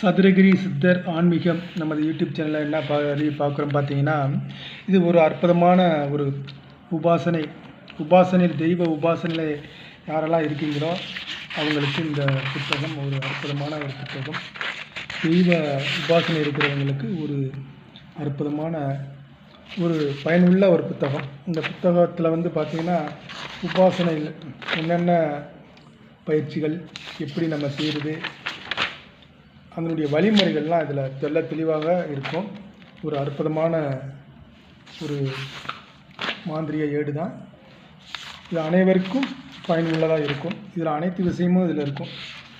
சதுரகிரி சித்தர் ஆன்மீகம் நமது யூடியூப் சேனலில் என்ன பா பார்க்குறோம் பார்த்தீங்கன்னா இது ஒரு அற்புதமான ஒரு உபாசனை. உபாசனையில் தெய்வ உபாசனையில் யாரெல்லாம் இருக்கீங்களோ அவங்களுக்கு இந்த புத்தகம் ஒரு அற்புதமான ஒரு புத்தகம். தெய்வ உபாசனை இருக்கிறவங்களுக்கு ஒரு அற்புதமான ஒரு பயனுள்ள ஒரு புத்தகம். இந்த புத்தகத்தில் வந்து பார்த்திங்கன்னா உபாசனையில் என்னென்ன பயிற்சிகள் எப்படி நம்ம செய்கிறது அதனுடைய வழிமுறைகள்லாம் இதில் தெல்ல தெளிவாக இருக்கும். ஒரு அற்புதமான ஒரு மாந்திரிய ஏடு தான். இது அனைவருக்கும் பயனுள்ளதாக இருக்கும். இதில் அனைத்து விஷயமும் இதில் இருக்கும்.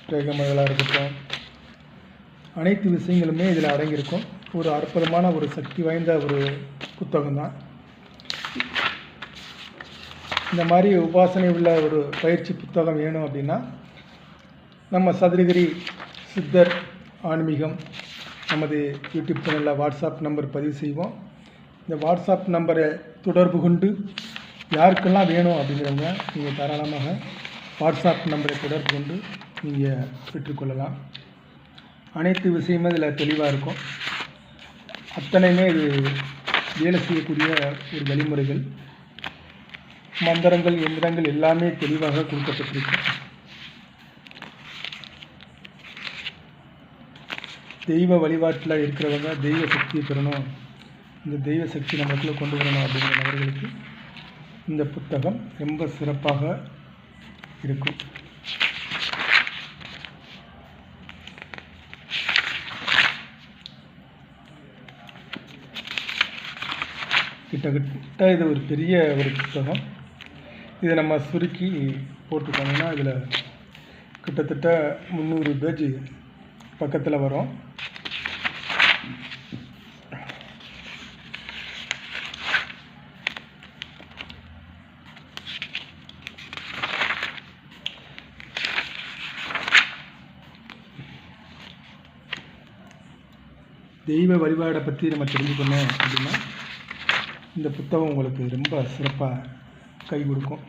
ரேகமர்களாக இருக்கட்டும். அனைத்து விஷயங்களுமே இதில் அடங்கியிருக்கும். ஒரு அற்புதமான ஒரு சக்தி வாய்ந்த ஒரு புத்தகம் தான். இந்த மாதிரி உபாசனை உள்ள ஒரு பயிற்சி புத்தகம் வேணும் அப்படின்னா நம்ம சதுரகிரி சித்தர் ஆன்மீகம் நமது யூடியூப் சேனலில் வாட்ஸ்அப் நம்பர் பதிவு செய்வோம். இந்த வாட்ஸ்அப் நம்பரை தொடர்பு கொண்டு யாருக்கெல்லாம் வேணும் அப்படிங்கிறவங்க நீங்கள் தாராளமாக வாட்ஸ்அப் நம்பரை தொடர்பு கொண்டு நீங்கள் பெற்றுக்கொள்ளலாம். அனைத்து விஷயமும் இதில் தெளிவாக இருக்கும். அத்தனையுமே இது வேலை செய்யக்கூடிய ஒரு வழிமுறைகள். மந்திரங்கள் எந்திரங்கள் எல்லாமே தெளிவாக கொடுக்கப்பட்டிருக்கும். தெய்வ வழிபாட்டில் இருக்கிறவங்க தெய்வ சக்தியை பெறணும். இந்த தெய்வ சக்தி நம்மளுக்குள்ளே கொண்டு வரணும் அப்படிங்கிற நபர்களுக்கு இந்த புத்தகம் ரொம்ப சிறப்பாக இருக்கும். கிட்டத்தட்ட இது ஒரு பெரிய ஒரு புத்தகம். இதை நம்ம சுருக்கி போட்டுக்கோங்கன்னா இதில் கிட்டத்தட்ட முந்நூறு பேஜ் பக்கத்தில் வரும். தெய்வ வழிபாடை பற்றி நம்ம தெரிஞ்சுக்கணும் அப்படின்னா இந்த புத்தகம் உங்களுக்கு ரொம்ப சிறப்பாக கை கொடுக்கும்.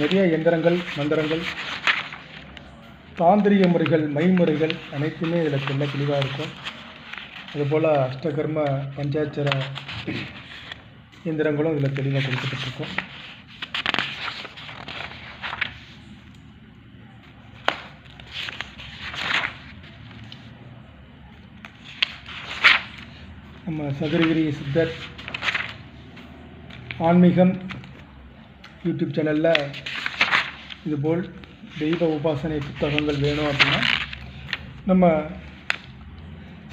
நிறைய எந்திரங்கள் மந்திரங்கள் தாந்திரிக முறைகள் மைமுறைகள் அனைத்துமே இதில் தெல்ல தெளிவாக இருக்கும். அதுபோல் அஷ்டகர்ம பஞ்சாட்சர இயந்திரங்களும் இதில் தெளிவாக கொடுக்கப்பட்டிருக்கும். நம்ம சதுரகிரி சித்தர் ஆன்மீகம் யூடியூப் சேனலில் இதுபோல் தெய்வ உபாசனை புத்தகங்கள் வேணும் அப்படின்னா நம்ம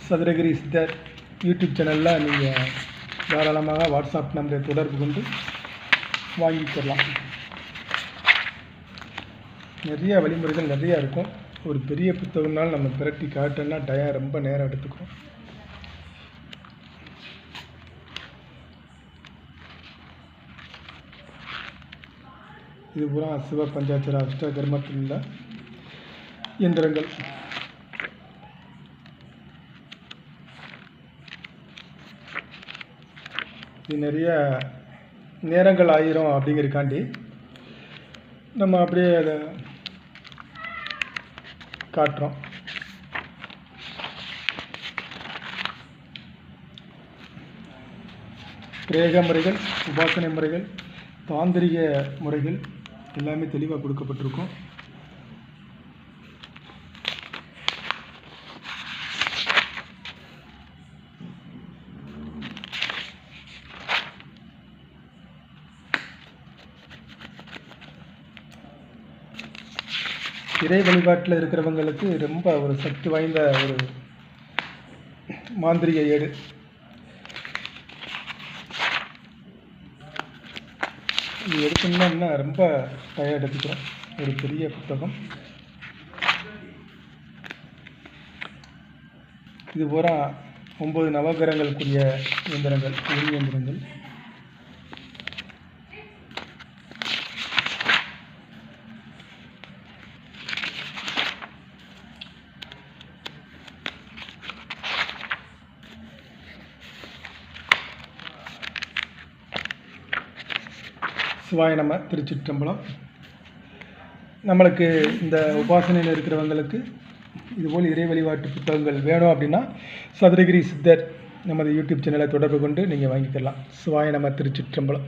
சதுரகிரி சித்தர் யூடியூப் சேனலில் நீங்கள் தாராளமாக வாட்ஸ்அப் நம்பரை தொடர்பு கொண்டு வாங்கிக்கலாம் நிறைய வழிமுறைகள் நிறையா இருக்கும். ஒரு பெரிய புத்தகம்னால நம்ம பிரட்டி காட்டுன்னா டயம் ரொம்ப நேரம் எடுத்துக்கும். இது பூரா சிவ பஞ்சாட்சர அஷ்ட கர்மத்தில் உள்ள இயந்திரங்கள். இது நிறைய நேரங்கள் ஆயிரும் அப்படிங்கிறக்காண்டி நம்ம அப்படியே அதை காட்டுறோம். பிரேக முறைகள் உபாசனை முறைகள் தாந்திரிக முறைகள் எல்லாமே தெளிவாக கொடுக்கப்பட்டிருக்கும். இறை வழிபாட்டில் இருக்கிறவங்களுக்கு ரொம்ப ஒரு சக்தி வாய்ந்த ஒரு மாந்திரிக ஏடு. இது எடுக்கணும்னா ரொம்ப டயர்ட் எடுத்துக்கிறோம் ஒரு பெரிய புத்தகம். இது பூரா ஒம்பது நவகிரகங்களுக்குரிய இயந்திரங்கள் ஒளி இயந்திரங்கள். சிவாய நம்ம திருச்சிற்றம்பலம் நம்மளுக்கு இந்த உபாசனையில் இருக்கிறவங்களுக்கு இதுபோல் இறை வழிபாட்டு புத்தகங்கள் வேணும் அப்படின்னா சதுரகிரி சித்தர் நமது யூடியூப் சேனலை தொடர்பு கொண்டு நீங்கள் வாங்கிக்கலாம். சிவாய நம்ம திருச்சிற்றம்பலம்